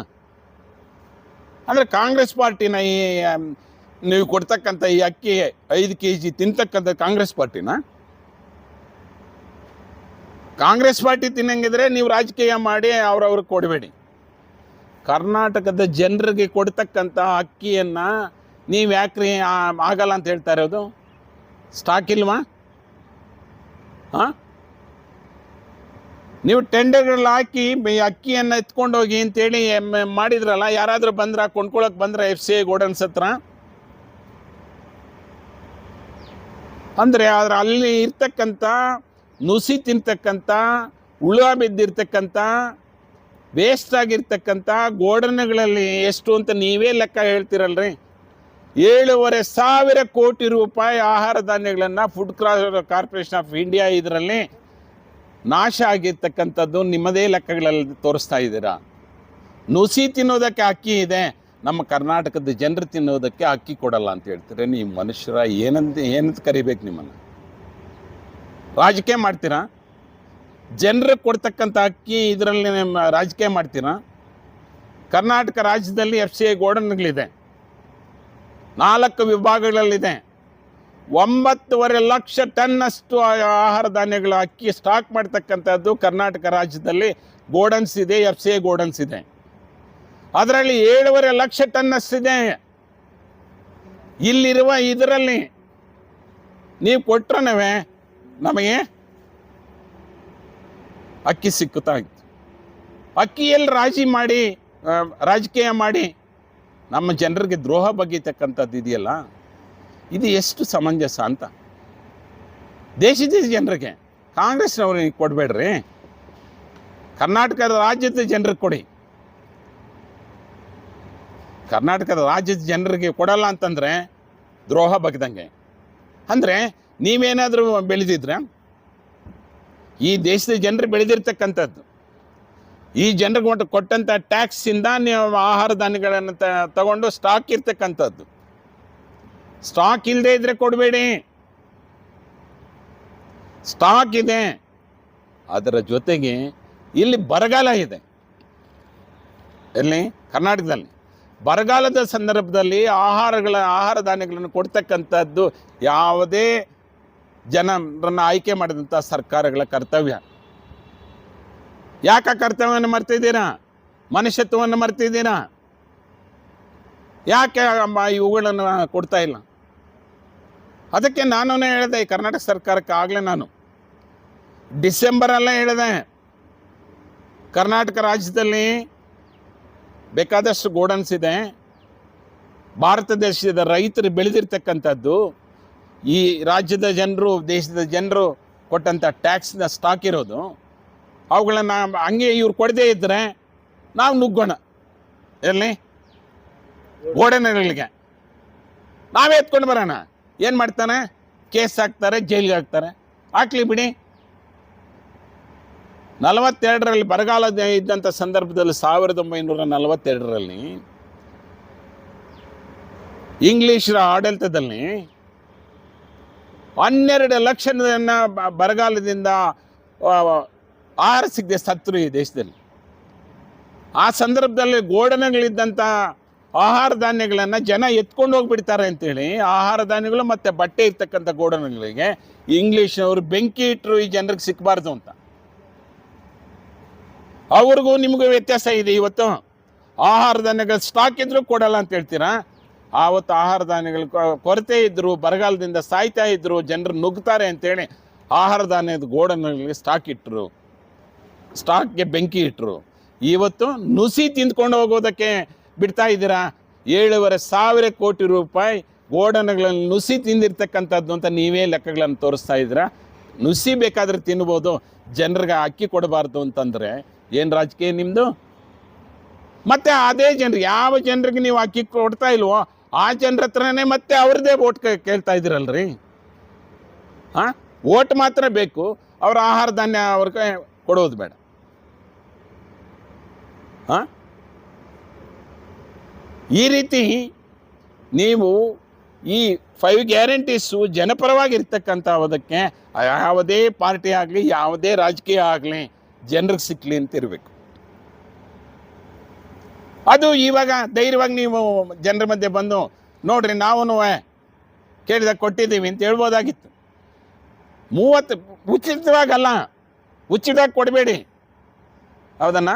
ಅಂದರೆ ಕಾಂಗ್ರೆಸ್ ಪಾರ್ಟಿನ ಈ ನೀವು ಕೊಡ್ತಕ್ಕಂಥ ಈ ಅಕ್ಕಿ ಐದು ಕೆ ಜಿ ತಿಂತಕ್ಕಂಥ ಕಾಂಗ್ರೆಸ್ ಪಾರ್ಟಿನ? ಕಾಂಗ್ರೆಸ್ ಪಾರ್ಟಿ ತಿನ್ನಂಗಿದ್ರೆ ನೀವು ರಾಜಕೀಯ ಮಾಡಿ ಅವ್ರವ್ರಿಗೆ ಕೊಡಬೇಡಿ. ಕರ್ನಾಟಕದ ಜನರಿಗೆ ಕೊಡ್ತಕ್ಕಂಥ ಅಕ್ಕಿಯನ್ನು ನೀವು ಯಾಕ್ರಿ ಆಗಲ್ಲ ಅಂತ ಹೇಳ್ತಾ ಇರೋದು? ಸ್ಟಾಕ್ ಇಲ್ವಾ? ಹಾಂ ನೀವು ಟೆಂಡರ್ಗಳು ಹಾಕಿ ಅಕ್ಕಿಯನ್ನು ಎತ್ಕೊಂಡು ಹೋಗಿ ಅಂತೇಳಿ ಮಾಡಿದ್ರಲ್ಲ, ಯಾರಾದರೂ ಬಂದ್ರ ಕೊಂಡ್ಕೊಳಕ್ಕೆ ಬಂದ್ರೆ ಎಫ್ ಸಿ ಐ ಗೋಡನ್ಸ್ ಹತ್ರ? ಅಂದರೆ ಆದ್ರೆ ಅಲ್ಲಿ ಇರ್ತಕ್ಕಂಥ ನುಸಿ ತಿಂತಕ್ಕಂಥ ಹುಳ ಬಿದ್ದಿರ್ತಕ್ಕಂಥ ವೇಸ್ಟ್ ಆಗಿರ್ತಕ್ಕಂಥ ಗೋಡನ್ಗಳಲ್ಲಿ ಎಷ್ಟು ಅಂತ ನೀವೇ ಲೆಕ್ಕ ಹೇಳ್ತೀರಲ್ರಿ. ಏಳುವರೆ ಸಾವಿರ ಕೋಟಿ ರೂಪಾಯಿ ಆಹಾರ ಧಾನ್ಯಗಳನ್ನು ಫುಡ್ ಕಾರ್ಪೊರೇಷನ್ ಆಫ್ ಇಂಡಿಯಾ ಇದರಲ್ಲಿ ನಾಶ ಆಗಿರ್ತಕ್ಕಂಥದ್ದು ನಿಮ್ಮದೇ ಲೆಕ್ಕಗಳಲ್ಲಿ ತೋರಿಸ್ತಾ ಇದ್ದೀರಾ? ನುಸಿ ತಿನ್ನೋದಕ್ಕೆ ಅಕ್ಕಿ ಇದೆ. ನಮ್ಮ ಕರ್ನಾಟಕದ ಜನರು ತಿನ್ನೋದಕ್ಕೆ ಅಕ್ಕಿ ಕೊಡಲ್ಲ ಅಂತ ಹೇಳ್ತೀರಿ. ನೀವು ಮನುಷ್ಯರ ಏನಂತ ಏನಂತ ಕರಿಬೇಕು ನಿಮ್ಮನ್ನು? ರಾಜಕೀಯ ಮಾಡ್ತೀರಾ? ಜನರಿಗೆ ಕೊಡ್ತಕ್ಕಂಥ ಅಕ್ಕಿ ಇದರಲ್ಲಿ ನಿಮ್ಮ ರಾಜಕೀಯ ಮಾಡ್ತೀರಾ? ಕರ್ನಾಟಕ ರಾಜ್ಯದಲ್ಲಿ ಎಫ್ ಸಿ ಐ ಗೋಡನ್ಗಳಿದೆ. ನಾಲ್ಕು ವಿಭಾಗಗಳಲ್ಲಿದೆ. ಒಂಬತ್ತುವರೆ ಲಕ್ಷ ಟನ್ನಷ್ಟು ಆಹಾರ ಧಾನ್ಯಗಳ ಅಕ್ಕಿ ಸ್ಟಾಕ್ ಮಾಡ್ತಕ್ಕಂಥದ್ದು ಕರ್ನಾಟಕ ರಾಜ್ಯದಲ್ಲಿ ಗೋಡನ್ಸ್ ಇದೆ ಎಫ್ ಸಿ ಎ ಗೋಡನ್ಸ್ ಇದೆ. ಅದರಲ್ಲಿ ಏಳುವರೆ ಲಕ್ಷ ಟನ್ನಷ್ಟಿದೆ ಇಲ್ಲಿರುವ ಇದರಲ್ಲಿ ನೀವು ಕೊಟ್ರನವೇ ನಮಗೆ ಅಕ್ಕಿ ಸಿಕ್ಕುತ್ತಾ ಇತ್ತು. ಅಕ್ಕಿಯಲ್ಲಿ ರಾಜಿ ಮಾಡಿ ರಾಜಕೀಯ ಮಾಡಿ ನಮ್ಮ ಜನರಿಗೆ ದ್ರೋಹ ಬಗೆತಕ್ಕಂಥದ್ದು ಇದೆಯಲ್ಲ? ಇದು ಎಷ್ಟು ಸಮಂಜಸ ಅಂತ. ದೇಶದ ಜನರಿಗೆ ಕಾಂಗ್ರೆಸ್ನವ್ರಿಗೆ ಕೊಡಬೇಡ್ರಿ. ಕರ್ನಾಟಕದ ರಾಜ್ಯದ ಜನರಿಗೆ ಕೊಡಿ. ಕರ್ನಾಟಕದ ರಾಜ್ಯದ ಜನರಿಗೆ ಕೊಡಲ್ಲ ಅಂತಂದರೆ ದ್ರೋಹ ಬಗ್ದಂಗೆ. ಅಂದರೆ ನೀವೇನಾದರೂ ಬೆಳೆದಿದ್ರೆ? ಈ ದೇಶದ ಜನರು ಬೆಳೆದಿರ್ತಕ್ಕಂಥದ್ದು. ಈ ಜನರಿಗೆ ಕೊಟ್ಟಂಥ ಟ್ಯಾಕ್ಸಿಂದ ನೀವು ಆಹಾರ ಧಾನ್ಯಗಳನ್ನು ತಗೊಂಡು ಸ್ಟಾಕ್ ಇರ್ತಕ್ಕಂಥದ್ದು. ಸ್ಟಾಕ್ ಇಲ್ಲದೆ ಇದ್ರೆ ಕೊಡಬೇಡಿ. ಸ್ಟಾಕ್ ಇದೆ. ಅದರ ಜೊತೆಗೆ ಇಲ್ಲಿ ಬರಗಾಲ ಇದೆ. ಎಲ್ಲಿ? ಕರ್ನಾಟಕದಲ್ಲಿ. ಬರಗಾಲದ ಸಂದರ್ಭದಲ್ಲಿ ಆಹಾರಗಳ, ಆಹಾರ ಧಾನ್ಯಗಳನ್ನು ಕೊಡ್ತಕ್ಕಂಥದ್ದು ಯಾವುದೇ ಜನರನ್ನು ಆಯ್ಕೆ ಮಾಡಿದಂಥ ಸರ್ಕಾರಗಳ ಕರ್ತವ್ಯ. ಯಾಕೆ ಕರ್ತವ್ಯವನ್ನು ಮರ್ತಿದ್ದೀರಾ? ಮನುಷ್ಯತ್ವವನ್ನು ಮರ್ತಿದ್ದೀರಾ? ಯಾಕೆ ಇವುಗಳನ್ನು ಕೊಡ್ತಾ ಇಲ್ಲ? ಅದಕ್ಕೆ ನಾನು ಹೇಳಿದೆ, ಈ ಕರ್ನಾಟಕ ಸರ್ಕಾರಕ್ಕೆ ಆಗಲೇ ನಾನು. ಡಿಸೆಂಬರಲ್ಲೇ ಹೇಳಿದೆ, ಕರ್ನಾಟಕ ರಾಜ್ಯದಲ್ಲಿ ಬೇಕಾದಷ್ಟು ಗೋಡನ್ಸ್ ಇದೆ. ಭಾರತ ದೇಶದ ರೈತರು ಬೆಳೆದಿರ್ತಕ್ಕಂಥದ್ದು, ಈ ರಾಜ್ಯದ ಜನರು, ದೇಶದ ಜನರು ಕೊಟ್ಟಂಥ ಟ್ಯಾಕ್ಸ್ನ ಸ್ಟಾಕ್ ಇರೋದು. ಅವುಗಳನ್ನು ಹಂಗೆ ಇವ್ರು ಕೊಡದೇ ಇದ್ದರೆ ನಾವು ನುಗ್ಗೋಣ. ಎಲ್ಲಿ? ಗೋಡನ್ಗಳಿಗೆ ನಾವೇ ಎತ್ಕೊಂಡು ಬರೋಣ. ಏನು ಮಾಡ್ತಾನೆ? ಕೇಸ್ ಹಾಕ್ತಾರೆ, ಜೈಲಿಗೆ ಹಾಕ್ತಾರೆ. ಹಾಕ್ಲಿ ಬಿಡಿ. ನಲವತ್ತೆರಡರಲ್ಲಿ ಬರಗಾಲ ಇದ್ದಂಥ ಸಂದರ್ಭದಲ್ಲಿ ಸಾವಿರದ ಒಂಬೈನೂರ ನಲವತ್ತೆರಡರಲ್ಲಿ ಇಂಗ್ಲೀಷರ ಆಡಳಿತದಲ್ಲಿ ಹನ್ನೆರಡು ಲಕ್ಷ ಬರಗಾಲದಿಂದ ಆಹಾರ ಸಿಗದೆ ಸತ್ರು ಈ ದೇಶದಲ್ಲಿ. ಆ ಸಂದರ್ಭದಲ್ಲಿ ಗೋಡನೆಗಳಿದ್ದಂಥ ಆಹಾರ ಧಾನ್ಯಗಳನ್ನು ಜನ ಎತ್ಕೊಂಡು ಹೋಗಿಬಿಡ್ತಾರೆ ಅಂತೇಳಿ ಆಹಾರ ಧಾನ್ಯಗಳು ಮತ್ತು ಬಟ್ಟೆ ಇರ್ತಕ್ಕಂಥ ಗೋಡನ್ಗಳಿಗೆ ಇಂಗ್ಲೀಷ್ನವರು ಬೆಂಕಿ ಇಟ್ಟರು ಈ ಜನರಿಗೆ ಸಿಕ್ಕಬಾರ್ದು ಅಂತ. ಅವ್ರಿಗೂ ನಿಮಗೂ ವ್ಯತ್ಯಾಸ ಇದೆ ಇವತ್ತು. ಆಹಾರ ಧಾನ್ಯಗಳ ಸ್ಟಾಕ್ ಇದ್ದರೂ ಕೊಡಲ್ಲ ಅಂತ ಹೇಳ್ತೀರಾ? ಆವತ್ತು ಆಹಾರ ಧಾನ್ಯಗಳ ಕೊರತೆ ಇದ್ದರು ಬರಗಾಲದಿಂದ ಸಾಯ್ತಾ ಇದ್ದರು ಜನರು ನುಗ್ತಾರೆ ಅಂತೇಳಿ ಆಹಾರ ಧಾನ್ಯದ ಗೋಡನ್ಗಳಿಗೆ ಸ್ಟಾಕ್ ಇಟ್ಟರು ಸ್ಟಾಕ್ಗೆ ಬೆಂಕಿ ಇಟ್ಟರು ಇವತ್ತು ನುಸಿ ತಿಂದ್ಕೊಂಡು ಹೋಗೋದಕ್ಕೆ ಬಿಡ್ತಾ ಇದ್ದೀರಾ? ಏಳುವರೆ ಸಾವಿರ ಕೋಟಿ ರೂಪಾಯಿ ಗೋಡನ್ಗಳಲ್ಲಿ ನುಸಿ ತಿಂದಿರ್ತಕ್ಕಂಥದ್ದು ಅಂತ ನೀವೇ ಲೆಕ್ಕಗಳನ್ನು ತೋರಿಸ್ತಾ ಇದ್ದೀರಾ? ನುಸಿ ಬೇಕಾದರೆ ತಿನ್ಬೋದು, ಜನರಿಗೆ ಅಕ್ಕಿ ಕೊಡಬಾರ್ದು ಅಂತಂದರೆ ಏನು ರಾಜಕೀಯ ನಿಮ್ಮದು ಮತ್ತು ಅದೇ ಜನರು, ಯಾವ ಜನರಿಗೆ ನೀವು ಅಕ್ಕಿ ಕೊಡ್ತಾ ಇಲ್ವೋ, ಆ ಜನರ ಹತ್ರನೇ ಮತ್ತೆ ಅವ್ರದ್ದೇ ಓಟ್ ಕೇಳ್ತಾ ಇದ್ದೀರಲ್ರಿ? ಹಾಂ ಓಟ್ ಮಾತ್ರ ಬೇಕು, ಅವ್ರ ಆಹಾರ ಧಾನ್ಯ ಅವ್ರಿಗೆ ಕೊಡೋದು ಬೇಡ. ಹಾಂ ಈ ರೀತಿ ನೀವು ಈ ಫೈವ್ ಗ್ಯಾರಂಟೀಸು ಜನಪರವಾಗಿರ್ತಕ್ಕಂಥವದಕ್ಕೆ ಯಾವುದೇ ಪಾರ್ಟಿ ಆಗಲಿ, ಯಾವುದೇ ರಾಜಕೀಯ ಆಗಲಿ ಜನರಿಗೆ ಸಿಕ್ಕಲಿ ಅಂತ ಇರಬೇಕು. ಅದು ಇವಾಗ ಧೈರ್ಯವಾಗಿ ನೀವು ಜನರ ಮಧ್ಯೆ ಬಂದು, ನೋಡ್ರಿ ನಾವು ಕೇಳಿದಾಗ ಕೊಟ್ಟಿದ್ದೀವಿ ಅಂತ ಹೇಳ್ಬೋದಾಗಿತ್ತು. ಮೂವತ್ತು, ಉಚಿತವಾಗಲ್ಲ, ಉಚಿತವಾಗಿ ಕೊಡಬೇಡಿ. ಹೌದನ್ನ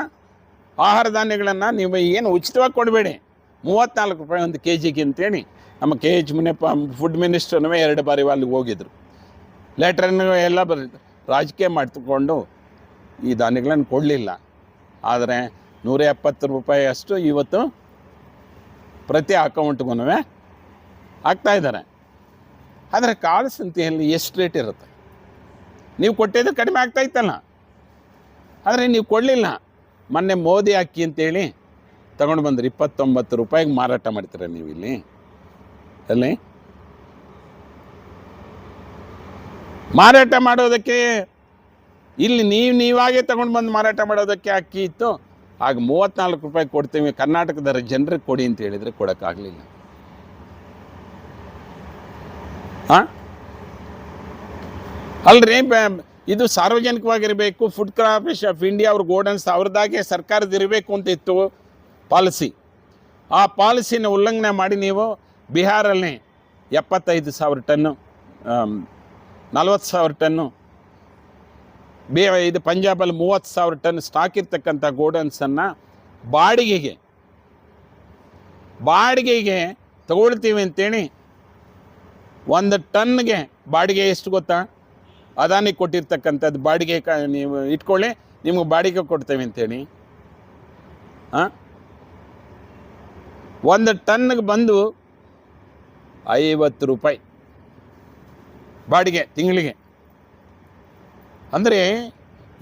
ಆಹಾರ ಧಾನ್ಯಗಳನ್ನು ನೀವು ಏನು ಉಚಿತವಾಗಿ ಕೊಡಬೇಡಿ. ಮೂವತ್ತ್ನಾಲ್ಕು ರೂಪಾಯಿ ಒಂದು ಕೆ ಜಿಗೆ ಅಂತೇಳಿ ನಮ್ಮ ಕೆ ಎಚ್ ಮುನಿಯಪ್ಪ ಫುಡ್ ಮಿನಿಸ್ಟರ್ನೂ ಎರಡು ಬಾರಿ ಅಲ್ಲಿಗೆ ಹೋಗಿದ್ರು. ಲೆಟ್ರನ್ನು ಎಲ್ಲ ಬರ ರಾಜಕೀಯ ಮಾಡಿಕೊಂಡು ಈ ಧಾನ್ಯಗಳನ್ನು ಕೊಡಲಿಲ್ಲ. ಆದರೆ ನೂರ ಎಪ್ಪತ್ತು ರೂಪಾಯಿ ಅಷ್ಟು ಇವತ್ತು ಪ್ರತಿ ಅಕೌಂಟ್ಗೂ ಇದ್ದಾರೆ. ಆದರೆ ಕಾಳು ಸಂತೆಯಲ್ಲಿ ಎಷ್ಟು ರೇಟ್ ಇರುತ್ತೆ? ನೀವು ಕೊಟ್ಟಿದ್ದು ಕಡಿಮೆ ಆಗ್ತಾ ಇತ್ತಲ್ಲ. ಆದರೆ ನೀವು ಕೊಡಲಿಲ್ಲ. ಮೊನ್ನೆ ಮೋದಿ ಅಕ್ಕಿ ಅಂತೇಳಿ ತಗೊಂಡು ಬಂದ್ರಿ ಇಪ್ಪತ್ತೊಂಬತ್ತು ರೂಪಾಯಿಗೆ ಮಾರಾಟ ಮಾಡ್ತೀರ ನೀವು ಇಲ್ಲಿ? ಅಲ್ಲಿ ಮಾರಾಟ ಮಾಡೋದಕ್ಕೆ ಇಲ್ಲಿ ನೀವು ನೀವಾಗೆ ತಗೊಂಡು ಬಂದು ಮಾರಾಟ ಮಾಡೋದಕ್ಕೆ ಅಕ್ಕಿ ಇತ್ತು. ಆಗ ಮೂವತ್ತ್ನಾಲ್ಕು ರೂಪಾಯಿ ಕೊಡ್ತೀವಿ. ಕರ್ನಾಟಕದ ಜನರಿಗೆ ಕೊಡಿ ಅಂತ ಹೇಳಿದರೆ ಕೊಡೋಕ್ಕಾಗಲಿಲ್ಲ. ಹಾಂ ಅಲ್ರಿ ಇದು ಸಾರ್ವಜನಿಕವಾಗಿರಬೇಕು. ಫುಡ್ ಕಾರ್ಪೊರೇಷನ್ ಆಫ್ ಇಂಡಿಯಾ ಅವ್ರ ಗೋಡನ್ಸ್ ಅವ್ರದ್ದಾಗೆ ಸರ್ಕಾರದ ಇರಬೇಕು ಅಂತ ಇತ್ತು. ಪಾಲಿಸಿ. ಆ ಪಾಲಿಸಿನ ಉಲ್ಲಂಘನೆ ಮಾಡಿ ನೀವು ಬಿಹಾರಲ್ಲಿ ಎಪ್ಪತ್ತೈದು ಸಾವಿರ ಟನ್ನು ನಲ್ವತ್ತು ಸಾವಿರ ಟನ್ನು, ಬಿ, ಇದು ಪಂಜಾಬಲ್ಲಿ ಮೂವತ್ತು ಸಾವಿರ ಟನ್ ಸ್ಟಾಕ್ ಇರ್ತಕ್ಕಂಥ ಗೋಡನ್ಸನ್ನು ಬಾಡಿಗೆಗೆ ಬಾಡಿಗೆಗೆ ತಗೊಳ್ತೀವಿ ಅಂತೇಳಿ ಒಂದು ಟನ್ಗೆ ಬಾಡಿಗೆ ಎಷ್ಟು ಗೊತ್ತಾ? ಅದಾನಿ ಕೊಟ್ಟಿರ್ತಕ್ಕಂಥದ್ದು ಬಾಡಿಗೆ ಕ, ನೀವು ಇಟ್ಕೊಳ್ಳಿ, ನಿಮಗೆ ಬಾಡಿಗೆ ಕೊಡ್ತೇವೆ ಅಂತೇಳಿ. ಹಾಂ ಒಂದು ಟನ್ಗೆ ಬಂದು ಐವತ್ತು ರೂಪಾಯಿ ಬಾಡಿಗೆ ತಿಂಗಳಿಗೆ. ಅಂದರೆ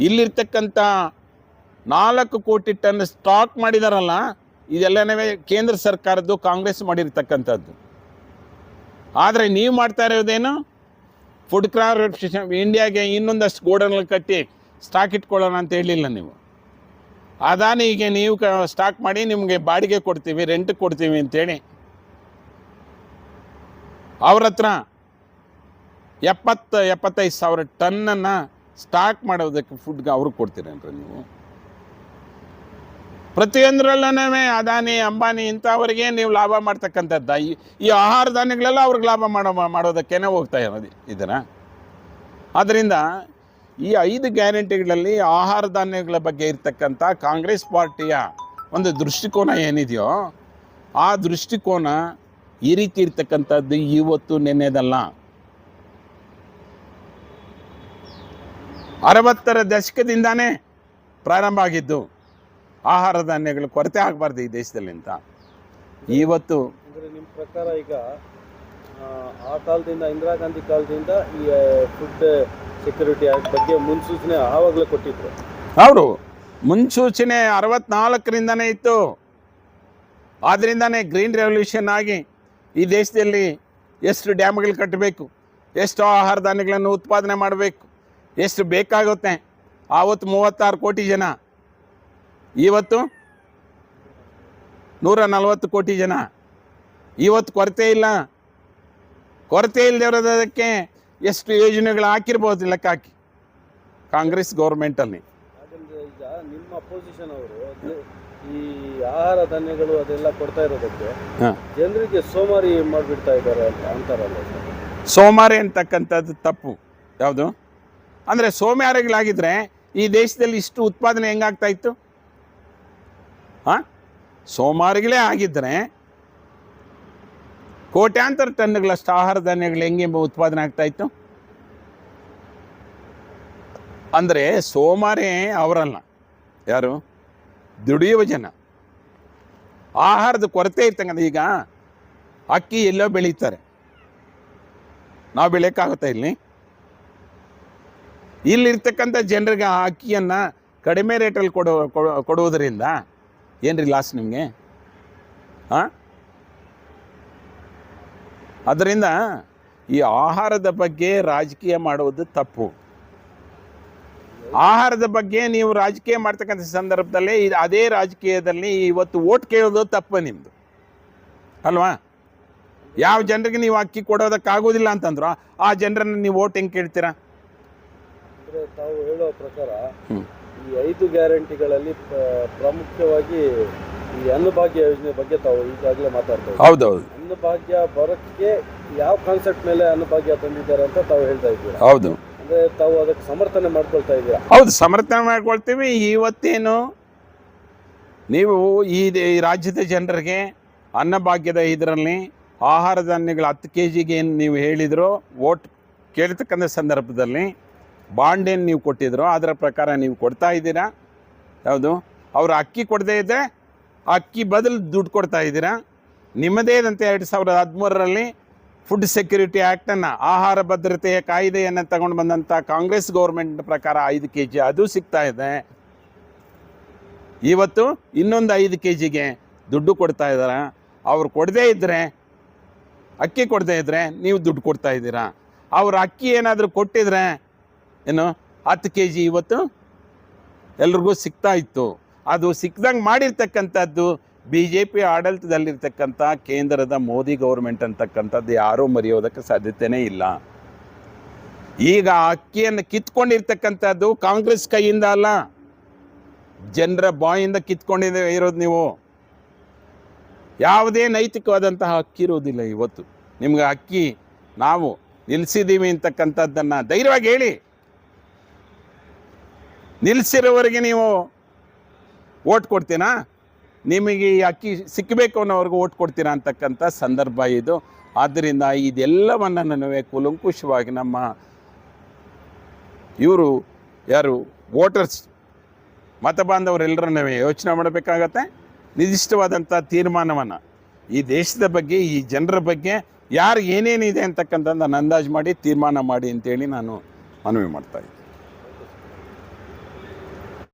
ಇಲ್ಲಿರ್ತಕ್ಕಂಥ ನಾಲ್ಕು ಕೋಟಿ ಟನ್ ಸ್ಟಾಕ್ ಮಾಡಿದಾರಲ್ಲ ಇದೆಲ್ಲನೇ ಕೇಂದ್ರ ಸರ್ಕಾರದ್ದು, ಕಾಂಗ್ರೆಸ್ ಮಾಡಿರ್ತಕ್ಕಂಥದ್ದು. ಆದರೆ ನೀವು ಮಾಡ್ತಾ ಇರೋದೇನು? ಫುಡ್ ಕ್ರಾಪ್ ಇಂಡಿಯಾಗೆ ಇನ್ನೊಂದಷ್ಟು ಗೋಡನ್ಗಳು ಕಟ್ಟಿ ಸ್ಟಾಕ್ ಇಟ್ಕೊಳ್ಳೋಣ ಅಂತ ಹೇಳಿಲ್ಲ ನೀವು. ಅದಾನಿಗೆ ನೀವು ಸ್ಟಾಕ್ ಮಾಡಿ ನಿಮಗೆ ಬಾಡಿಗೆ ಕೊಡ್ತೀವಿ ರೆಂಟ್ ಕೊಡ್ತೀವಿ ಅಂತೇಳಿ. ಅವ್ರ ಹತ್ರ ಎಪ್ಪತ್ತು, ಎಪ್ಪತ್ತೈದು ಸಾವಿರ ಟನ್ನನ್ನು ಸ್ಟಾಕ್ ಮಾಡೋದಕ್ಕೆ ಫುಡ್ಗೆ ಅವ್ರಿಗೆ ಕೊಡ್ತೀರೇನ್ರಿ ನೀವು? ಪ್ರತಿಯೊಂದರಲ್ಲೂ ಅದಾನಿ, ಅಂಬಾನಿ ಇಂಥವ್ರಿಗೆ ನೀವು ಲಾಭ ಮಾಡ್ತಕ್ಕಂಥದ್ದು. ಈ ಈ ಆಹಾರ ಧಾನ್ಯಗಳೆಲ್ಲ ಅವ್ರಿಗೆ ಲಾಭ ಮಾಡೋ, ಮಾಡೋದಕ್ಕೇನೆ ಹೋಗ್ತಾ ಇರೋದು ಇದನ್ನು ಆದ್ದರಿಂದ ಈ ಐದು ಗ್ಯಾರಂಟಿಗಳಲ್ಲಿ ಆಹಾರ ಧಾನ್ಯಗಳ ಬಗ್ಗೆ ಇರ್ತಕ್ಕಂಥ ಕಾಂಗ್ರೆಸ್ ಪಾರ್ಟಿಯ ಒಂದು ದೃಷ್ಟಿಕೋನ ಏನಿದೆಯೋ, ಆ ದೃಷ್ಟಿಕೋನ ಈ ರೀತಿ ಇರ್ತಕ್ಕಂಥದ್ದು ಇವತ್ತು ನೆನ್ನೆದಲ್ಲ. ಅರವತ್ತರ ದಶಕದಿಂದಾನೇ ಪ್ರಾರಂಭ ಆಗಿದ್ದು, ಆಹಾರ ಧಾನ್ಯಗಳು ಕೊರತೆ ಆಗಬಾರ್ದು ಈ ದೇಶದಲ್ಲಿ ಅಂತ ಇವತ್ತು ನಿಮ್ಮ ಪ್ರಕಾರ ಈಗ ಆ, ಕಾಲದಿಂದ ಇಂದಿರಾ ಗಾಂಧಿ ಕಾಲದಿಂದ ಈ ಫುಡ್ ಸೆಕ್ಯೂರಿಟಿ ಬಗ್ಗೆ ಮುನ್ಸೂಚನೆ ಆವಾಗಲೇ ಕೊಟ್ಟಿದ್ರು. ಅವರು ಮುನ್ಸೂಚನೆ ಅರವತ್ನಾಲ್ಕರಿಂದನೇ ಇತ್ತು. ಆದ್ದರಿಂದನೇ ಗ್ರೀನ್ ರೆವಲ್ಯೂಷನ್ ಆಗಿ ಈ ದೇಶದಲ್ಲಿ ಎಷ್ಟು ಡ್ಯಾಮ್ಗಳು ಕಟ್ಟಬೇಕು ಎಷ್ಟು ಆಹಾರ ಧಾನ್ಯಗಳನ್ನು ಉತ್ಪಾದನೆ ಮಾಡಬೇಕು ಎಷ್ಟು ಬೇಕಾಗುತ್ತೆ. ಆವತ್ತು ಮೂವತ್ತಾರು ಕೋಟಿ ಜನ. ಇವತ್ತು ನೂರ ನಲವತ್ತು ಕೋಟಿ ಜನ. ಇವತ್ತು ಕೊರತೆ ಇಲ್ಲ. ಕೊರತೆ ಇಲ್ಲದೆ ಇರೋದಕ್ಕೆ ಎಷ್ಟು ಯೋಜನೆಗಳು ಹಾಕಿರ್ಬೋದು ಲೆಕ್ಕ ಹಾಕಿ ಕಾಂಗ್ರೆಸ್ ಗೌರ್ಮೆಂಟಲ್ಲಿ. ಈಗ ನಿಮ್ಮ ಅಪೋಸಿಷನ್ ಅವರು ಈ ಆಹಾರ ಧಾನ್ಯಗಳು ಅದೆಲ್ಲ ಕೊಡ್ತಾ ಇರೋದಕ್ಕೆ ಹಾಂ. ಜನರಿಗೆ ಸೋಮಾರಿ ಮಾಡಿಬಿಡ್ತಾ ಇದ್ದಾರೆ ಅಂತ ಅಂತಾರಲ್ಲ. ಸೋಮಾರಿ ಅಂತಕ್ಕಂಥದ್ದು ತಪ್ಪು. ಯಾವುದು? ಅಂದರೆ ಸೋಮಾರಿಗಳಾಗಿದ್ರೆ ಈ ದೇಶದಲ್ಲಿ ಇಷ್ಟು ಉತ್ಪಾದನೆ ಹೆಂಗಾಗ್ತಾ ಇತ್ತು? ಹಾಂ? ಸೋಮಾರಿಗಳೇ ಆಗಿದ್ದರೆ ಕೋಟ್ಯಾಂತರ ಟನ್ಗಳಷ್ಟು ಆಹಾರ ಧಾನ್ಯಗಳು ಹೆಂಗೆ ಉತ್ಪಾದನೆ ಆಗ್ತಾ ಇತ್ತು? ಅಂದರೆ ಸೋಮಾರಿ ಅವರಲ್ಲ. ಯಾರು? ದುಡಿಯುವ ಜನ. ಆಹಾರದ ಕೊರತೆ ಇರ್ತಕ್ಕಂಥ ಈಗ ಅಕ್ಕಿ ಎಲ್ಲೋ ಬೆಳೀತಾರೆ. ನಾವು ಬೆಳೆಯೋಕ್ಕಾಗುತ್ತಾ ಇಲ್ಲಿ? ಇಲ್ಲಿರ್ತಕ್ಕಂಥ ಜನರಿಗೆ ಆ ಅಕ್ಕಿಯನ್ನು ಕಡಿಮೆ ರೇಟಲ್ಲಿ ಕೊಡೋ ಕೊಡೋ- ಕೊಡುವುದರಿಂದ ಏನ್ರಿ ಲಾಸ್ ನಿಮಗೆ? ಹಾಂ ಅದರಿಂದ ಈ ಆಹಾರದ ಬಗ್ಗೆ ರಾಜಕೀಯ ಮಾಡುವುದು ತಪ್ಪು. ಆಹಾರದ ಬಗ್ಗೆ ನೀವು ರಾಜಕೀಯ ಮಾಡ್ತಕ್ಕಂಥ ಸಂದರ್ಭದಲ್ಲಿ ಇದು ಅದೇ ರಾಜಕೀಯದಲ್ಲಿ ಇವತ್ತು ಓಟ್ ಕೇಳೋದು ತಪ್ಪು ನಿಮ್ಮದು ಅಲ್ವಾ? ಯಾವ ಜನರಿಗೆ ನೀವು ಅಕ್ಕಿ ಕೊಡೋದಕ್ಕಾಗೋದಿಲ್ಲ ಅಂತಂದ್ರು ಆ ಜನರನ್ನ ನೀವು ಓಟ್ ಹೆಂಗೆ ಕೇಳ್ತೀರಾ? ಅಂದ್ರೆ ತಾವು ಹೇಳೋ ಪ್ರಕಾರ ಈ ಐದು ಗ್ಯಾರಂಟಿಗಳಲ್ಲಿ ಪ್ರಮುಖವಾಗಿ ಈ ಅನ್ನಭಾಗ್ಯ ಯೋಜನೆ ಬಗ್ಗೆ ತಾವು ಈಗಾಗಲೇ ಮಾತಾಡ್ತಾ ಇದ್ದೀವಿ. ಹೌದೌದು. ಅನ್ನಭಾಗ್ಯ ಬರೋಕ್ಕೆ ಯಾವ ಕಾನ್ಸೆಪ್ಟ್ ಮೇಲೆ ಅನ್ನಭಾಗ್ಯ ತಂದಿದ್ದಾರೆ ಅಂತ ತಾವು ಹೇಳ್ತಾ ಇದ್ದೀರಾ? ಹೌದು. ಅಂದ್ರೆ ತಾವು ಅದಕ್ಕೆ ಸಮರ್ಥನೆ ಮಾಡ್ಕೊಳ್ತಾ ಇದ್ದೀರಾ? ಹೌದು ಸಮರ್ಥನೆ ಮಾಡ್ಕೊಳ್ತೀವಿ. ಇವತ್ತೇನು ನೀವು ಈ ಈ ರಾಜ್ಯದ ಜನರಿಗೆ ಅನ್ನಭಾಗ್ಯದ ಇದರಲ್ಲಿ ಆಹಾರ ಧಾನ್ಯಗಳು ಹತ್ತು ಕೆ ಜಿಗೆ ಏನು ನೀವು ಹೇಳಿದ್ರು ಓಟ್ ಕೇಳ್ತಕ್ಕಂಥ ಸಂದರ್ಭದಲ್ಲಿ ಬಾಂಡ್ ಏನು ನೀವು ಕೊಟ್ಟಿದ್ರು ಅದರ ಪ್ರಕಾರ ನೀವು ಕೊಡ್ತಾ ಇದ್ದೀರಾ? ಹೌದು. ಅವರು ಅಕ್ಕಿ ಕೊಡದೇ ಇದ್ದರೆ ಅಕ್ಕಿ ಬದಲು ದುಡ್ಡು ಕೊಡ್ತಾ ಇದ್ದೀರಾ? ನಿಮ್ಮದೇ ಇದಂತೆ ಎರಡು ಸಾವಿರದ ಹದಿಮೂರರಲ್ಲಿ ಫುಡ್ ಸೆಕ್ಯೂರಿಟಿ ಆ್ಯಕ್ಟನ್ನು ಆಹಾರ ಭದ್ರತೆಯ ಕಾಯ್ದೆಯನ್ನು ತಗೊಂಡು ಬಂದಂಥ ಕಾಂಗ್ರೆಸ್ ಗೌರ್ಮೆಂಟ್ ಪ್ರಕಾರ ಐದು ಕೆ ಜಿ ಅದು ಸಿಗ್ತಾ ಇದೆ. ಇವತ್ತು ಇನ್ನೊಂದು ಐದು ಕೆ ಜಿಗೆ ದುಡ್ಡು ಕೊಡ್ತಾ ಇದ್ದಾರೆ ಅವ್ರು ಕೊಡದೇ ಇದ್ದರೆ ಅಕ್ಕಿ ಕೊಡದೇ ಇದ್ದರೆ ನೀವು ದುಡ್ಡು ಕೊಡ್ತಾ ಇದ್ದೀರಾ? ಅವ್ರು ಅಕ್ಕಿ ಏನಾದರೂ ಕೊಟ್ಟಿದ್ರೆ, ಏನು, ಹತ್ತು ಕೆ ಜಿ ಇವತ್ತು ಎಲ್ರಿಗೂ ಸಿಗ್ತಾ ಇತ್ತು. ಅದು ಸಿಕ್ದಂಗೆ ಮಾಡಿರ್ತಕ್ಕಂಥದ್ದು ಬಿ ಜೆ ಪಿ ಆಡಳಿತದಲ್ಲಿರ್ತಕ್ಕಂಥ ಕೇಂದ್ರದ ಮೋದಿ ಗೌರ್ಮೆಂಟ್ ಅಂತಕ್ಕಂಥದ್ದು ಯಾರೂ ಮರೆಯೋದಕ್ಕೆ ಸಾಧ್ಯತೆಯೇ ಇಲ್ಲ. ಈಗ ಅಕ್ಕಿಯನ್ನು ಕಿತ್ಕೊಂಡಿರ್ತಕ್ಕಂಥದ್ದು ಕಾಂಗ್ರೆಸ್ ಕೈಯಿಂದ ಅಲ್ಲ. ಜನರ ಬಾಯಿಂದ ಕಿತ್ಕೊಂಡಿದ್ದ ಇರೋದು ನೀವು. ಯಾವುದೇ ನೈತಿಕವಾದಂತಹ ಅಕ್ಕಿ ಇರೋದಿಲ್ಲ ಇವತ್ತು. ನಿಮ್ಗೆ ಅಕ್ಕಿ ನಾವು ನಿಲ್ಲಿಸಿದ್ದೀವಿ ಅಂತಕ್ಕಂಥದ್ದನ್ನು ಧೈರ್ಯವಾಗಿ ಹೇಳಿ. ನಿಲ್ಲಿಸಿರೋವರೆಗೆ ನೀವು ಓಟ್ ಕೊಡ್ತೀರಾ? ನಿಮಗೆ ಈ ಅಕ್ಕಿ ಸಿಕ್ಕಬೇಕು ಅನ್ನೋವ್ರಿಗೂ ಓಟ್ ಕೊಡ್ತೀರಾ ಅಂತಕ್ಕಂಥ ಸಂದರ್ಭ ಇದು. ಆದ್ದರಿಂದ ಇದೆಲ್ಲವನ್ನು ನನಗೆ ಕುಲಂಕುಷವಾಗಿ ನಮ್ಮ ಇವರು ಯಾರು, ವೋಟರ್ಸ್ ಮತ ಬಾಂಧವರೆಲ್ಲರನ್ನೂ ಯೋಚನೆ ಮಾಡಬೇಕಾಗತ್ತೆ. ನಿರ್ದಿಷ್ಟವಾದಂಥ ತೀರ್ಮಾನವನ್ನು ಈ ದೇಶದ ಬಗ್ಗೆ, ಈ ಜನರ ಬಗ್ಗೆ ಯಾರು ಏನೇನಿದೆ ಅಂತಕ್ಕಂಥದ್ದನ್ನು ಅಂದಾಜು ಮಾಡಿ, ತೀರ್ಮಾನ ಮಾಡಿ ಅಂತೇಳಿ ನಾನು ಮನವಿ ಮಾಡ್ತಾ ಇದ್ದೀನಿ.